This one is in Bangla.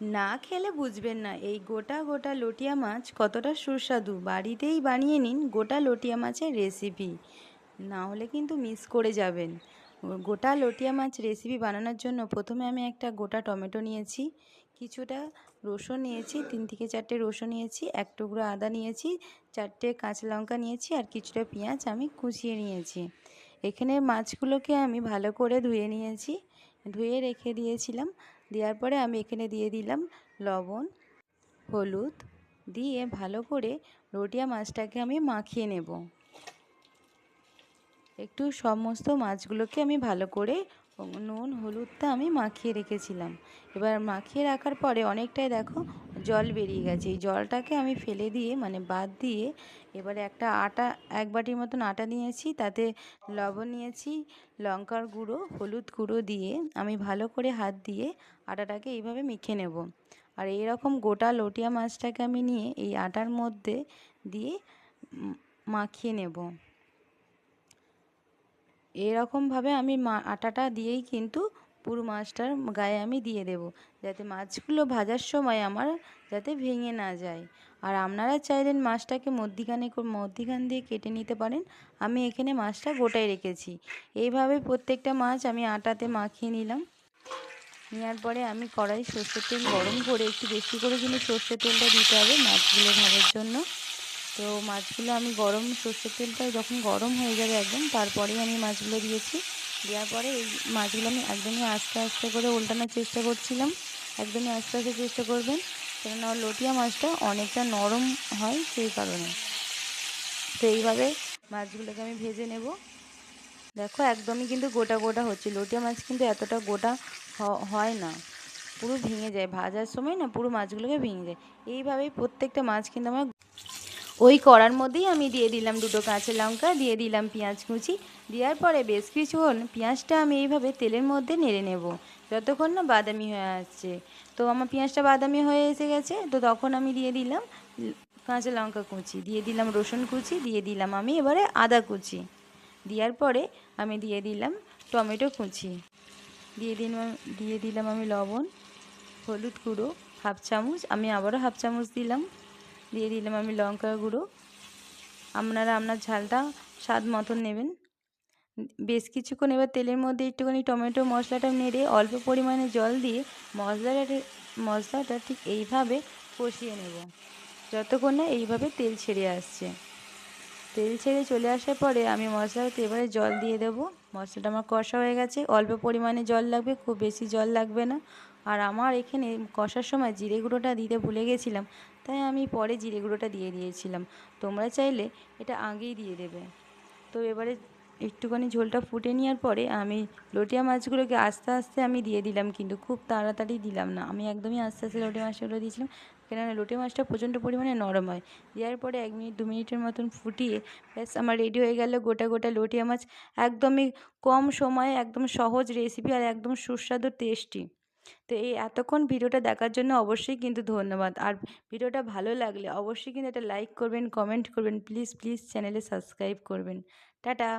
না খেলে বুঝবেন না। এই গোটা গোটা লটিয়া মাছ কতটা সুস্বাদু। বাড়িতেই বানিয়ে নিন গোটা লটিয়া মাছের রেসিপি না হলে কিন্তু মিস করে যাবেন। গোটা লটিয়া মাছ রেসিপি বানানোর জন্য প্রথমে আমি একটা গোটা টমেটো নিয়েছি, কিছুটা রসুন নিয়েছি, তিন থেকে চারটে রসুন নিয়েছি, এক টুকরো আদা নিয়েছি, চারটে কাঁচা লঙ্কা নিয়েছি আর কিছুটা পেঁয়াজ আমি কুচিয়ে নিয়েছি। এখানে মাছগুলোকে আমি ভালো করে ধুয়ে নিয়েছি। ধুয়ে রেখে দিয়েছিলাম। দেওয়ার পরে আমি এখানে দিয়ে দিলাম লবণ, হলুদ, দিয়ে ভালো করে রোটিয়া মাছটাকে আমি মাখিয়ে নেব। একটু সমস্ত মাছগুলোকে আমি ভালো করে নুন, হলুদটা আমি মাখিয়ে রেখেছিলাম। এবার মাখিয়ে রাখার পরে অনেকটাই দেখো জল বেরিয়ে গেছে। এই জলটাকে আমি ফেলে দিয়ে মানে বাদ দিয়ে এবারে একটা আটা, এক বাটির মতন আটা নিয়েছি, তাতে লবণ নিয়েছি, লঙ্কার গুঁড়ো, হলুদ গুঁড়ো দিয়ে আমি ভালো করে হাত দিয়ে আটাটাকে এইভাবে মেখে নেব। আর এরকম গোটা লটিয়া মাছটাকে আমি নিয়ে এই আটার মধ্যে দিয়ে মাখিয়ে নেব। এরকমভাবে আমি মা, আটাটা দিয়েই কিন্তু পুরো মাছটার গায়ে আমি দিয়ে দেব, যাতে মাছগুলো ভাজার সময় আমার যাতে ভেঙে না যায়। আর আপনারা চাইলেন মাছটাকে মধ্যিখানে মধ্যিখান দিয়ে কেটে নিতে পারেন। আমি এখানে মাছটা গোটাই রেখেছি। এইভাবে প্রত্যেকটা মাছ আমি আটাতে মাখিয়ে নিলাম। নেওয়ার পরে আমি কড়াই সর্ষের তেল গরম করে একটু বেশি করে কিন্তু সর্ষের তেলটা দিতে হবে মাছগুলো ভাজার জন্য। তো মাছগুলো আমি গরম, সর্ষের তেলটা যখন গরম হয়ে যাবে একদম, তারপরেই আমি মাছগুলো দিয়েছি। দেওয়ার পরে এই মাছগুলো আমি একদমই আস্তে আস্তে করে উল্টানোর চেষ্টা করছিলাম। একদমই আস্তে আস্তে চেষ্টা করবেন। কেননা লটিয়া মাছটা অনেকটা নরম হয় সেই কারণে। তো এইভাবে মাছগুলোকে আমি ভেজে নেব। দেখো একদমই কিন্তু গোটা গোটা হচ্ছে। লটিয়া মাছ কিন্তু এতটা গোটা হয় না। পুরো ভেঙে যায়। ভাজার সময় না পুরো মাছগুলোকে ভেঙে যায়। এইভাবেই প্রত্যেকটা মাছ কিন্তু আমার ওই কড়ার মধ্যেই আমি দিয়ে দিলাম দুটো কাঁচা লঙ্কা, দিয়ে দিলাম পেঁয়াজ কুচি। দেওয়ার পরে বেশ কিছুক্ষণ পেঁয়াজটা আমি এইভাবে তেলের মধ্যে নেড়ে নেব। যতক্ষণ না বাদামি হয়ে আসছে। তো আমার পেঁয়াজটা বাদামি হয়ে এসে গেছে। তো তখন আমি দিয়ে দিলাম কাঁচা লঙ্কা কুচি। দিয়ে দিলাম রসুন কুচি, দিয়ে দিলাম আমি এবারে আদা কুচি। দেওয়ার পরে আমি দিয়ে দিলাম টমেটো কুচি। দিয়ে দিলাম দিয়ে দিলাম আমি লবণ, হলুদ গুঁড়ো, হাফ চামচ। আমি আবারও হাফ চামচ দিলাম। দিয়ে দিলাম আমি লঙ্কা গুঁড়ো। আপনারা আপনার ঝালটা স্বাদ মতন নেবেন। বেশ কিছুক্ষণ এবার তেলের মধ্যে একটুখানি টমেটো মশলাটা নেড়ে অল্প পরিমাণে জল দিয়ে মশলাটা মশলাটা ঠিক এইভাবে কষিয়ে নেব। যতক্ষণ না এইভাবে তেল ছেড়ে আসছে। তেল ছেড়ে চলে আসার পরে আমি মশলাতে এবারে জল দিয়ে দেবো। মশলাটা আমার কষা হয়ে গেছে। অল্প পরিমাণে জল লাগবে, খুব বেশি জল লাগবে না। আর আমার এখানে কষার সময় জিরে গুঁড়োটা দিতে ভুলে গেছিলাম। তাই আমি পরে জিরে গুঁড়োটা দিয়ে দিয়েছিলাম। তোমরা চাইলে এটা আগেই দিয়ে দেবে। তো এবারে একটুখানি ঝোলটা ফুটে নেওয়ার পরে আমি লটিয়া মাছগুলোকে আস্তে আস্তে আমি দিয়ে দিলাম, কিন্তু খুব তাড়াতাড়ি দিলাম না। আমি একদমই আস্তে আস্তে লটিয়া মাছগুলো দিয়েছিলাম, কেননা লটিয়া মাছটা প্রচণ্ড পরিমাণে নরম হয়। দেওয়ার পরে এক মিনিট, দু মিনিটের মতন ফুটিয়ে ব্যাস আমার রেডি হয়ে গেল গোটা গোটা লটিয়া মাছ। একদমই কম সময়ে, একদম সহজ রেসিপি আর একদম সুস্বাদু টেস্টি তো এই এতক্ষণ ভিডিওটা দেখার জন্য অবশ্যই কিন্তু ধন্যবাদ। আর ভিডিওটা ভালো লাগলে অবশ্যই কিন্তু একটা লাইক করবেন কমেন্ট করবেন প্লিজ প্লিজ চ্যানেলে সাবস্ক্রাইব করবেন। টাটা।